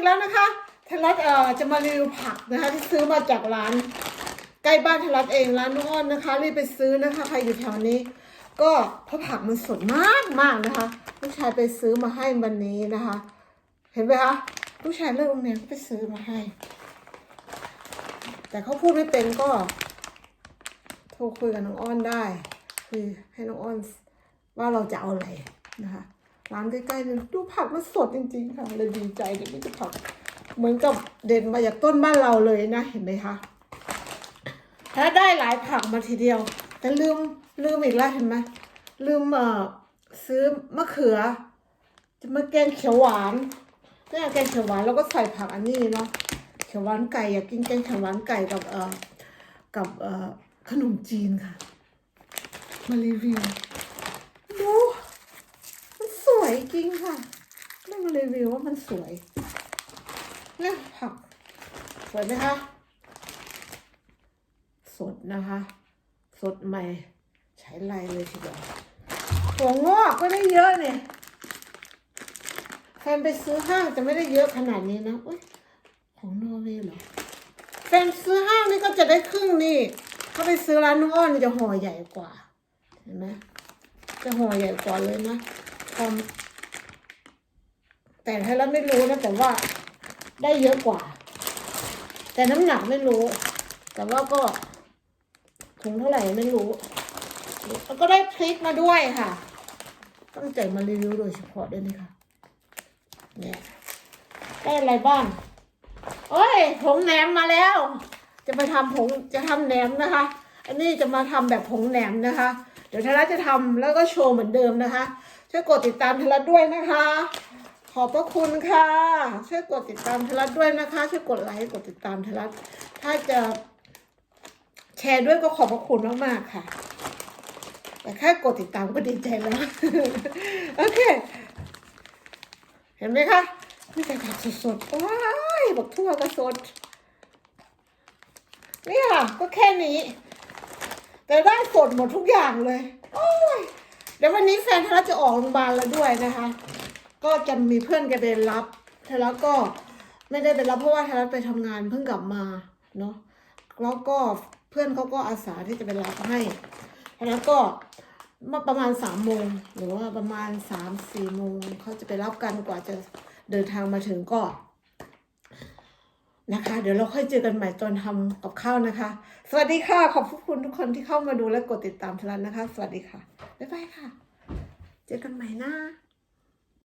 อีกแล้วนะคะทรัตเอ่อจะมารีวิวผักนะคะที่ซื้อมาจากร้านใกล้บ้านทรัตเองร้านน้องอ้อนนะคะรีบไปซื้อนะคะใครอยู่แถวนี้ ก็เพราะผักมันสดมากมากนะคะลูกชายไปซื้อมาให้วันนี้นะคะ เห็นไหมคะลูกชายเลิกโรงเรียนไปซื้อมาให้ แต่เขาพูดไม่เป็นก็ โทรคุยกับน้องอ้อนได้คุยให้น้องอ้อนว่าเราจะเอาอะไรนะคะ ร้านใกล้ๆเนี่ยดูผักมันสดจริงๆค่ะเลยดีใจเดี๋ยวนี้จะผัก เหมือนกับเด่นมาจากต้นบ้านเราเลยนะเห็นไหมคะถ้าได้หลายผักมาทีเดียว แต่ลืมลืมอีกแล้วเห็นไหมลืมเอ่อซื้อมะเขือ จะมาแกงเขียวหวานแกงแกงเขียวหวานแล้วก็ใส่ผักอันนี้เนาะเขียวหวานไก่อยากกินแกงเขียวหวานไก่กับเอ่อกับเอ่อขนมจีนค่ะ มารีวิว วยจริงค่ะไม่มารีวิวว่ามันสวยเนี่ยผักสวยไหมคะ สดนะคะ สดใหม่ ใช้ไรเลยทีเดียวถั่วงอกก็ได้เยอะเนี่ยแฟนไปซื้อห้างจะไม่ได้เยอะขนาดนี้นะอุ้ยของนอร์เวย์เหรอแฟนซื้อห้างนี่ก็จะได้ครึ่งนี่เขาไปซื้อร้านน้องอ้อนนี่จะห่อใหญ่กว่า เห็นไหมจะห่อใหญ่กว่าเลยนะ ความ แต่ให้เราไม่รู้นะ แต่ว่าได้เยอะกว่า แต่น้ำหนักไม่รู้ แต่ว่าก็ถุงเท่าไหร่ไม่รู้ แล้วก็ได้พริกมาด้วยค่ะ ตั้งใจมารีวิวโดยเฉพาะด้วยนี่ค่ะเนี่ยได้อะไรบ้างโอ้ยผงแหนมมาแล้ว จะมาทำผงจะทำแหนมนะคะ อันนี้จะมาทำแบบผงแหนมนะคะ เดี๋ยวทรัตจะทำแล้วก็โชว์เหมือนเดิมนะคะ ช่วยกดติดตามทรัตด้วยนะคะ ขอบพระคุณค่ะ ช่วยกดติดตามทรัตด้วยนะคะ ช่วยกดไลค์กดติดตามทรัตถ้าจะแชร์ด้วยก็ขอบพระคุณมากๆค่ะ แต่แค่กดติดตามก็ดีใจแล้ว โอเค เห็นไหมคะนี่แต่ผักสดๆว้ายบักทั่วก็สดนี่ค่ะก็แค่นี้ แต่ได้สดหมดทุกอย่างเลย โอ้ย เดี๋ยววันนี้แฟนทารัจะออกโรงพยาบาลแล้วด้วยนะคะ ก็จะมีเพื่อนแกไปรับเทารัก็ไม่ได้ไปรับเพราะว่าทารัไปทำงานเพิ่งกลับมาเนาะแล้วก็เพื่อนเขาก็อาสาที่จะไปรับให้ทารัก็มาประมาณสามโมงหรือว่าประมาณสามสี่โมงเขาจะไปรับกันกว่าจะเดินทางมาถึงก็ นะคะ เดี๋ยวเราค่อยเจอกันใหม่ตอนทำกับข้าวนะคะ สวัสดีค่ะ ขอบคุณทุกคนที่เข้ามาดูและกดติดตามทลันนะคะ สวัสดีค่ะ บ๊ายบายค่ะ เจอกันใหม่นะ